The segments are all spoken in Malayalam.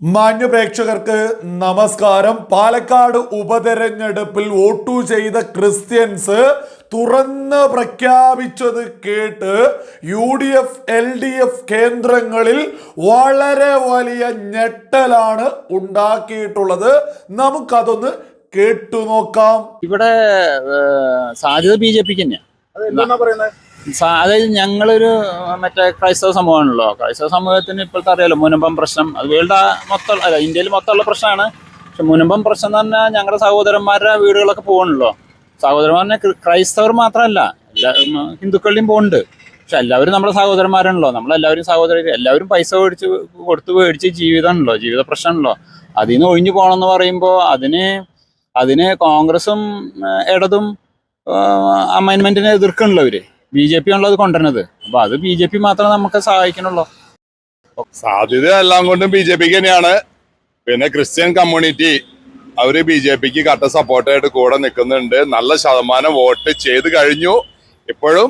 മാന്യ പ്രേക്ഷകർക്ക് നമസ്കാരം. പാലക്കാട് ഉപതെരഞ്ഞെടുപ്പിൽ വോട്ടു ചെയ്ത ക്രിസ്ത്യൻസ് തുറന്ന് പ്രഖ്യാപിച്ചത് കേട്ട് U D F L D F കേന്ദ്രങ്ങളിൽ വളരെ വലിയ ഞെട്ടലാണ് ഉണ്ടാക്കിയിട്ടുള്ളത്. നമുക്കതൊന്ന് കേട്ടുനോക്കാം ഇവിടെ ഏഹ്, സാധ്യത ബി ജെ പിക്ക് തന്നെയാണ് അതായത് ഞങ്ങളൊരു മറ്റേ ക്രൈസ്തവ സമൂഹമാണല്ലോ. ക്രൈസ്തവ സമൂഹത്തിന് ഇപ്പോഴത്തെ അറിയാലോ മുനമ്പം പ്രശ്നം. അത് വേൾഡ് മൊത്തം അല്ല ഇന്ത്യയിൽ മൊത്തമുള്ള പ്രശ്നമാണ്. പക്ഷെ മുനമ്പം പ്രശ്നം എന്ന് പറഞ്ഞാൽ ഞങ്ങളുടെ സഹോദരന്മാരുടെ വീടുകളൊക്കെ പോകണല്ലോ. സഹോദരന്മാരെ ക്രൈസ്തവർ മാത്രമല്ല എല്ലാ ഹിന്ദുക്കളുടെയും പോകുന്നുണ്ട് പക്ഷെ എല്ലാവരും നമ്മുടെ സഹോദരന്മാരാണല്ലോ. നമ്മളെല്ലാവരും സഹോദരർ എല്ലാവരും പൈസ മേടിച്ച് കൊടുത്ത് മേടിച്ച് ജീവിതമാണല്ലോ ജീവിത പ്രശ്നമാണല്ലോ. അതിൽ നിന്ന് ഒഴിഞ്ഞു പോകണമെന്ന് പറയുമ്പോൾ അതിന് അതിന് കോൺഗ്രസും ഇടതും അമൈൻമെന്റിനെ എതിർക്കണല്ലോ അവർ ബി ജെ പി ആണല്ലോ അത് കൊണ്ടുവരുന്നത്. അപ്പൊ അത് ബി ജെ പി മാത്രമേ നമുക്ക് സഹായിക്കണുള്ളൂ സാധ്യത എല്ലാം കൊണ്ടും ബി ജെ പിക്ക് തന്നെയാണ്. പിന്നെ ക്രിസ്ത്യൻ കമ്മ്യൂണിറ്റി അവർ ബി ജെ പിക്ക് കട്ട സപ്പോർട്ടായിട്ട് കൂടെ നിൽക്കുന്നുണ്ട്. നല്ല ശതമാനം വോട്ട് ചെയ്ത് കഴിഞ്ഞു. ഇപ്പോഴും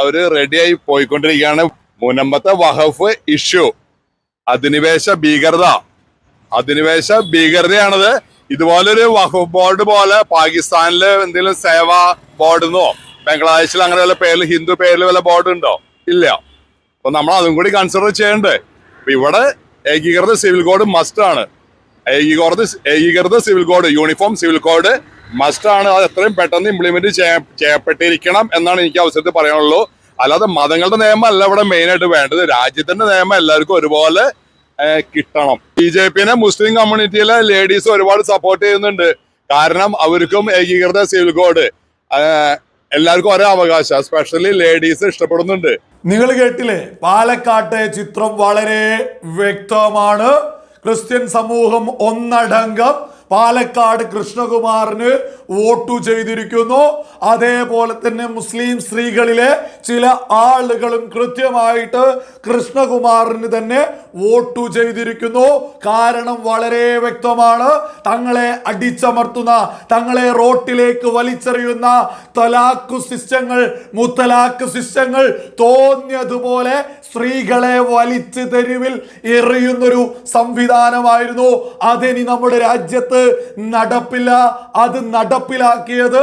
അവർ റെഡിയായി പോയിക്കൊണ്ടിരിക്കുകയാണ്. മുനമ്പത്തെ വഹഫ് ഇഷ്യൂ അധിനിവേശ ഭീകരത. അധിനിവേശ ഭീകരതയാണത്. ഇതുപോലൊരു വഖഫ് ബോർഡ് പോലെ പാകിസ്ഥാനിലെ എന്തെങ്കിലും സേവാ ബോർഡ് എന്നോ ബംഗ്ലാദേശിൽ അങ്ങനെ വല്ല പേരിൽ ഹിന്ദു പേരിൽ വല്ല ബോർഡ് ഉണ്ടോ? ഇല്ല. അപ്പൊ നമ്മൾ അതും കൂടി കൺസിഡർ ചെയ്യണ്ടേ. അപ്പൊ ഇവിടെ ഏകീകൃത സിവിൽ കോഡ് മസ്റ്റ് ആണ്. ഏകീകൃത ഏകീകൃത civil code uniform civil code must ആണ്. അത് എത്രയും പെട്ടെന്ന് ഇംപ്ലിമെന്റ് ചെയ്യപ്പെട്ടിരിക്കണം എന്നാണ് എനിക്ക് അവസരത്തിൽ പറയാനുള്ളൂ. അല്ലാതെ മതങ്ങളുടെ നിയമം അല്ല ഇവിടെ മെയിൻ ആയിട്ട് വേണ്ടത്. രാജ്യത്തിന്റെ നിയമം എല്ലാവർക്കും ഒരുപോലെ കിട്ടണം. ബി ജെ പിന്നെ മുസ്ലിം കമ്മ്യൂണിറ്റിയിലെ ലേഡീസ് ഒരുപാട് സപ്പോർട്ട് ചെയ്യുന്നുണ്ട്. കാരണം അവർക്കും ഏകീകൃത സിവിൽ കോഡ് എല്ലാവർക്കും ഒരേ അവകാശം. സ്പെഷ്യലി ലേഡീസ് ഇഷ്ടപ്പെടുന്നുണ്ട്. നിങ്ങൾ കേട്ടില്ലേ? പാലക്കാട്ടെ ചിത്രം വളരെ വ്യക്തമാണ്. ക്രിസ്ത്യൻ സമൂഹം ഒന്നടങ്കം പാലക്കാട് കൃഷ്ണകുമാറിന് വോട്ടു ചെയ്തിരിക്കുന്നു. അതേപോലെ തന്നെ മുസ്ലിം സ്ത്രീകളിലെ ചില ആളുകളും കൃത്യമായിട്ട് കൃഷ്ണകുമാറിന് തന്നെ വോട്ടു ചെയ്തിരിക്കുന്നു. കാരണം വളരെ വ്യക്തമാണ്. തങ്ങളെ അടിച്ചമർത്തുന്ന തങ്ങളെ റോട്ടിലേക്ക് വലിച്ചെറിയുന്ന തലാക്കു സിസ്റ്റങ്ങൾ മുത്തലാക്ക് സിസ്റ്റങ്ങൾ തോന്നിയതുപോലെ സ്ത്രീകളെ വലിച്ചു തെരുവിൽ എറിയുന്നൊരു സംവിധാനമായിരുന്നു. അതിനി നമ്മുടെ രാജ്യത്ത് നടപ്പില്ല അത് നടപ്പിലാക്കിയത്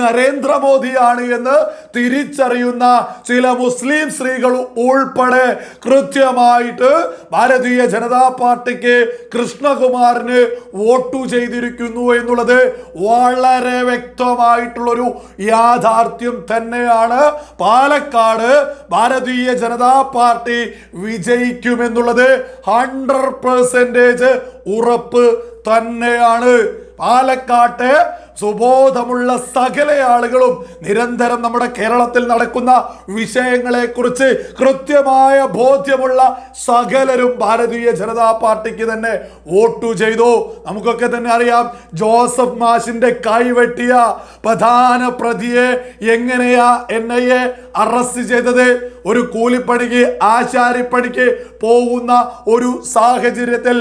നരേന്ദ്രമോദിയാണ് എന്ന് തിരിച്ചറിയുന്ന ചില മുസ്ലിം സ്ത്രീകൾ ഉൾപ്പെടെ കൃത്യമായിട്ട് ഭാരതീയ ജനതാ പാർട്ടിക്ക് കൃഷ്ണകുമാറിന് വോട്ടു ചെയ്തിരിക്കുന്നു എന്നുള്ളത് വളരെ വ്യക്തമായിട്ടുള്ളൊരു യാഥാർത്ഥ്യം തന്നെയാണ്. പാലക്കാട് ഭാരതീയ ജനതാ പാർട്ടി വിജയിക്കുമെന്നുള്ളത് ഹൺഡ്രഡ് പെർസെന്റേജ് ഉറപ്പ് തന്നെയാണ്. പാലക്കാട്ട് സുബോധമുള്ള സകല ആളുകളും നിരന്തരം നമ്മുടെ കേരളത്തിൽ നടക്കുന്ന വിഷയങ്ങളെ കുറിച്ച് കൃത്യമായ ബോധ്യമുള്ള സകലരും ഭാരതീയ ജനതാ പാർട്ടിക്ക് തന്നെ വോട്ടു ചെയ്തു. നമുക്കൊക്കെ തന്നെ അറിയാം ജോസഫ് മാഷിന്റെ കൈവെട്ടിയ പ്രധാന പ്രതിയെ എങ്ങനെയാ എൻ ഐ എ അറസ്റ്റ് ചെയ്തത്? ഒരു കൂലിപ്പണിക്ക് ആശാരിപ്പണിക്ക് പോകുന്ന ഒരു സാഹചര്യത്തിൽ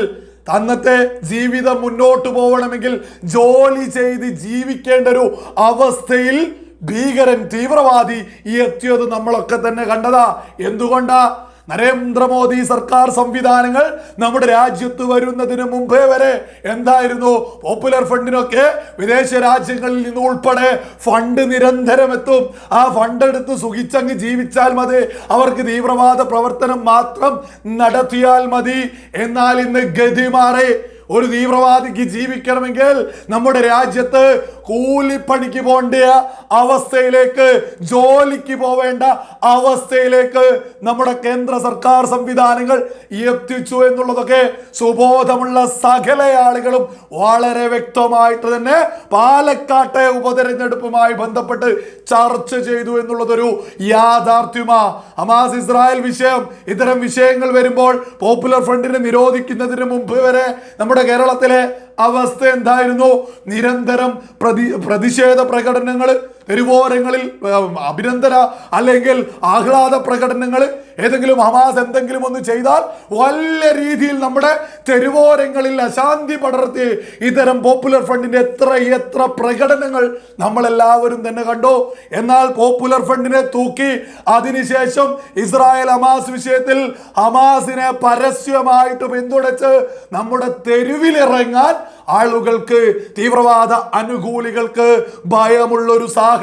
അന്നത്തെ ജീവിതം മുന്നോട്ട് പോകണമെങ്കിൽ ജോലി ചെയ്ത് ജീവിക്കേണ്ട ഒരു അവസ്ഥയിൽ ഭീകരൻ തീവ്രവാദി ഈ എത്തിയത് നമ്മളൊക്കെ തന്നെ കണ്ടതാ. എന്തുകൊണ്ടാ? നരേന്ദ്രമോദി സർക്കാർ സംവിധാനങ്ങൾ നമ്മുടെ രാജ്യത്ത് വരുന്നതിന് മുമ്പേ വരെ എന്തായിരുന്നു? പോപ്പുലർ ഫണ്ടിനൊക്കെ വിദേശ രാജ്യങ്ങളിൽ നിന്ന് ഉൾപ്പെടെ ഫണ്ട് നിരന്തരം എത്തും. ആ ഫണ്ട് എടുത്ത് സുഖിച്ചങ്ങ് ജീവിച്ചാൽ മതി. അവർക്ക് തീവ്രവാദ പ്രവർത്തനം മാത്രം നടത്തിയാൽ മതി. എന്നാൽ ഇന്ന് ഗതി മാറി ഒരു തീവ്രവാദിക്ക് ജീവിക്കണമെങ്കിൽ നമ്മുടെ രാജ്യത്ത് കൂലിപ്പണിക്ക് പോകേണ്ട അവസ്ഥയിലേക്ക് ജോലിക്ക് പോവേണ്ട അവസ്ഥയിലേക്ക് നമ്മുടെ കേന്ദ്ര സർക്കാർ സംവിധാനങ്ങൾ എത്തിച്ചു എന്നുള്ളതൊക്കെ സുബോധമുള്ള സകല ആളുകളും വളരെ വ്യക്തമായിട്ട് തന്നെ പാലക്കാട്ടെ ഉപതെരഞ്ഞെടുപ്പുമായി ബന്ധപ്പെട്ട് ചർച്ച ചെയ്തു എന്നുള്ളതൊരു യാഥാർത്ഥ്യമാ. അമാസ് ഇസ്രായേൽ വിഷയം ഇത്തരം വിഷയങ്ങൾ വരുമ്പോൾ പോപ്പുലർ ഫ്രണ്ടിനെ നിരോധിക്കുന്നതിന് മുമ്പ് വരെ നമ്മുടെ കേരളത്തിലെ അവസ്ഥ എന്തായിരുന്നു? നിരന്തരം പ്രതി പ്രതിഷേധ പ്രകടനങ്ങൾ തെരുവോരങ്ങളിൽ അഭിനന്ദന അല്ലെങ്കിൽ ആഹ്ലാദ പ്രകടനങ്ങൾ ഏതെങ്കിലും ഹമാസ് എന്തെങ്കിലും ഒന്ന് ചെയ്താൽ വലിയ രീതിയിൽ നമ്മുടെ തെരുവോരങ്ങളിൽ അശാന്തി പടർത്തി ഇത്തരം പോപ്പുലർ ഫ്രണ്ടിന്റെ എത്ര എത്ര പ്രകടനങ്ങൾ നമ്മളെല്ലാവരും തന്നെ കണ്ടു. എന്നാൽ പോപ്പുലർ ഫണ്ടിനെ തൂക്കി അതിനുശേഷം ഇസ്രായേൽ ഹമാസ് വിഷയത്തിൽ ഹമാസിനെ പരസ്യമായിട്ട് പിന്തുണച്ച് നമ്മുടെ തെരുവിലിറങ്ങാൻ ആളുകൾക്ക് തീവ്രവാദ അനുകൂലികൾക്ക് ഭയമുള്ളൊരു സാഹചര്യം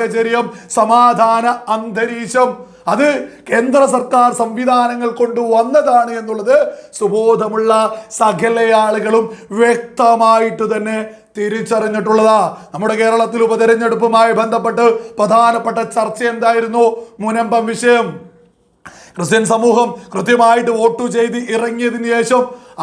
സമാധാന അന്തരീക്ഷം. അത് കേന്ദ്ര സർക്കാർ സംവിധാനങ്ങൾ കൊണ്ട് വന്നതാണ് എന്നുള്ളത് സുബോധമുള്ള സകല ആളുകളും വ്യക്തമായിട്ട് തന്നെ തിരിച്ചറിഞ്ഞിട്ടുള്ളതാ. നമ്മുടെ കേരളത്തിൽ ഉപതെരഞ്ഞെടുപ്പുമായി ബന്ധപ്പെട്ട് പ്രധാനപ്പെട്ട ചർച്ച എന്തായിരുന്നു? മുനമ്പം വിഷയം. ക്രിസ്ത്യൻ സമൂഹം കൃത്യമായിട്ട് വോട്ട് ചെയ്ത് ഇറങ്ങിയതിന് ശേഷം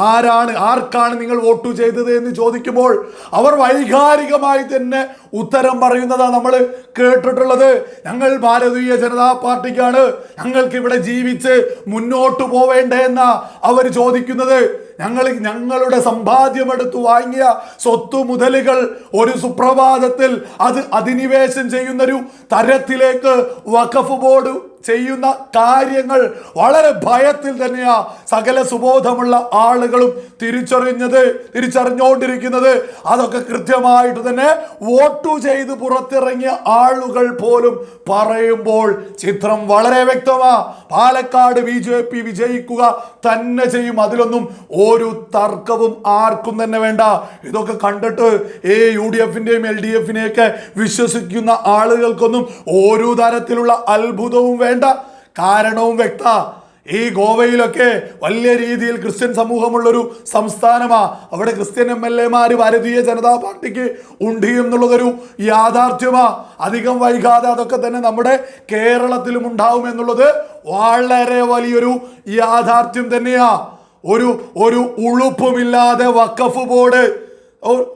ആരാണ് ആർക്കാണ് നിങ്ങൾ വോട്ട് ചെയ്തത് എന്ന് ചോദിക്കുമ്പോൾ അവർ വൈകാരികമായി തന്നെ ഉത്തരം പറയുന്നതാണ് നമ്മൾ കേട്ടിട്ടുള്ളത്. ഞങ്ങൾ ഭാരതീയ ജനതാ പാർട്ടിക്കാണ്. ഞങ്ങൾക്ക് ഇവിടെ ജീവിച്ച് മുന്നോട്ട് പോവേണ്ടേ എന്നാ അവർ ചോദിക്കുന്നത്. ഞങ്ങൾ ഞങ്ങളുടെ സമ്പാദ്യമെടുത്ത് വാങ്ങിയ സ്വത്തു മുതലുകൾ ഒരു സുപ്രഭാതത്തിൽ അത് അധിനിവേശം ചെയ്യുന്നൊരു തരത്തിലേക്ക് വഖഫ് ബോർഡ് ചെയ്യുന്ന കാര്യങ്ങൾ വളരെ ഭയത്തിൽ തന്നെയാ സകല സുബോധമുള്ള ആളുകളും തിരിച്ചറിഞ്ഞത് തിരിച്ചറിഞ്ഞുകൊണ്ടിരിക്കുന്നത് അതൊക്കെ കൃത്യമായിട്ട് തന്നെ വോട്ടു ചെയ്ത് പുറത്തിറങ്ങിയ ആളുകൾ പോലും പറയുമ്പോൾ ചിത്രം വളരെ വ്യക്തമാ. പാലക്കാട് ബി ജെ പി വിജയിക്കുക തന്നെ ചെയ്യും. അതിലൊന്നും ഒരു തർക്കവും ആർക്കും തന്നെ വേണ്ട. ഇതൊക്കെ കണ്ടിട്ട് ഈ യു ഡി എഫിന്റെയും എൽ ഡി എഫിനെയൊക്കെ വിശ്വസിക്കുന്ന ആളുകൾക്കൊന്നും ഒരു തരത്തിലുള്ള അത്ഭുതവും വേണ്ട. കാരണവും വ്യക്ത. ഈ ഗോവയിലൊക്കെ വലിയ രീതിയിൽ ക്രിസ്ത്യൻ സമൂഹമുള്ളൊരു സംസ്ഥാനമാ. അവിടെ ക്രിസ്ത്യൻ എം എൽ എമാർ ഭാരതീയ ജനതാ പാർട്ടിക്ക് ഉണ്ട് എന്നുള്ളതൊരു യാഥാർത്ഥ്യമാ. അധികം വൈകാതെ അതൊക്കെ തന്നെ നമ്മുടെ കേരളത്തിലും ഉണ്ടാവും എന്നുള്ളത് വളരെ വലിയൊരു യാഥാർത്ഥ്യം തന്നെയാ. ഒരു ഒരു ഉളുപ്പുമില്ലാതെ വക്കഫ് ബോർഡ്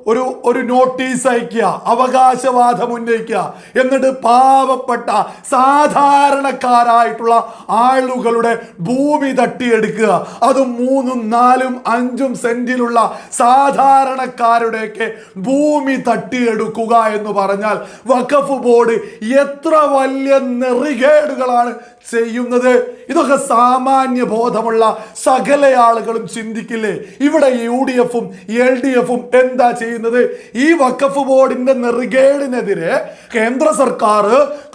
ഒരു ഒരു നോട്ടീസ് അയക്കുക അവകാശവാദം ഉന്നയിക്കുക. എന്നിട്ട് പാവപ്പെട്ട സാധാരണക്കാരായിട്ടുള്ള ആളുകളുടെ ഭൂമി തട്ടിയെടുക്കുക. അത് മൂന്നും നാലും അഞ്ചും സെന്റിലുള്ള സാധാരണക്കാരുടെയൊക്കെ ഭൂമി തട്ടിയെടുക്കുക എന്ന് പറഞ്ഞാൽ വഖഫ് ബോർഡ് എത്ര വലിയ നെറികേടുകളാണ് ചെയ്യുന്നത്. ഇതൊക്കെ സാമാന്യ ബോധമുള്ള സകല ആളുകളും ചിന്തിക്കില്ലേ? ഇവിടെ യു ഡി എഫും എൽ ഡി എഫും എന്താ ചെയ്യുന്നത്? ഈ വഖഫ് ബോർഡിന്റെ നെറുകേടിനെതിരെ കേന്ദ്ര സർക്കാർ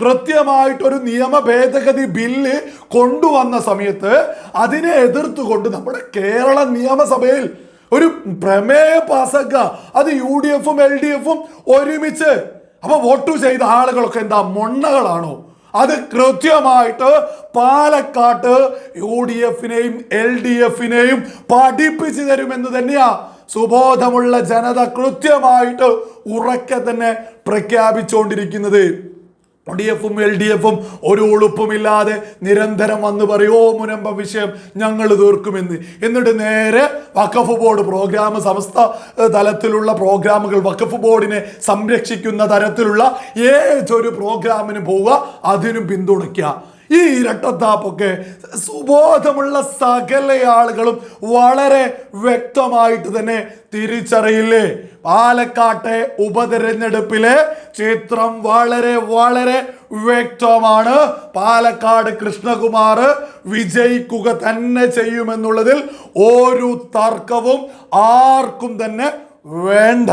കൃത്യമായിട്ടൊരു നിയമ ഭേദഗതി ബില്ല് കൊണ്ടുവന്ന സമയത്ത് അതിനെ എതിർത്തുകൊണ്ട് നമ്മുടെ കേരള നിയമസഭയിൽ ഒരു പ്രമേയ പാസ്സാക്കുക അത് യു ഡി എഫും എൽ ഡി എഫും ഒരുമിച്ച്. അപ്പൊ വോട്ട് ചെയ്ത ആളുകളൊക്കെ എന്താ? മൊണ്ണകളാണോ? അത് കൃത്യമായിട്ട് പാലക്കാട്ട് യു ഡി എഫിനെയും എൽ ഡി എഫിനെയും പഠിപ്പിച്ചു തരുമെന്ന് തന്നെയാ സുബോധമുള്ള ജനത കൃത്യമായിട്ട് ഉറക്കെ തന്നെ പ്രഖ്യാപിച്ചുകൊണ്ടിരിക്കുന്നത് ഡി എഫും എൽ ഡി എഫും ഒരു ഉളുപ്പുമില്ലാതെ നിരന്തരം വന്ന് പറയോ മുനമ്പ വിഷയം ഞങ്ങൾ തീർക്കുമെന്ന്. എന്നിട്ട് നേരെ വഖഫ് ബോർഡ് പ്രോഗ്രാം സമസ്ത തലത്തിലുള്ള പ്രോഗ്രാമുകൾ വഖഫ് ബോർഡിനെ സംരക്ഷിക്കുന്ന തരത്തിലുള്ള ഏതൊരു പ്രോഗ്രാമിന് പോവുക അതിനും പിന്തുണയ്ക്കുക. ഈ ഇരട്ടത്താപ്പൊക്കെ സുബോധമുള്ള സകല ആളുകളും വളരെ വ്യക്തമായിട്ട് തന്നെ തിരിച്ചറിയില്ലേ? പാലക്കാട്ടെ ഉപതെരഞ്ഞെടുപ്പിലെ ചിത്രം വളരെ വളരെ വ്യക്തമാണ്. പാലക്കാട് കൃഷ്ണകുമാർ വിജയിക്കുക തന്നെ ചെയ്യുമെന്നുള്ളതിൽ ഒരു തർക്കവും ആർക്കും തന്നെ വേണ്ട.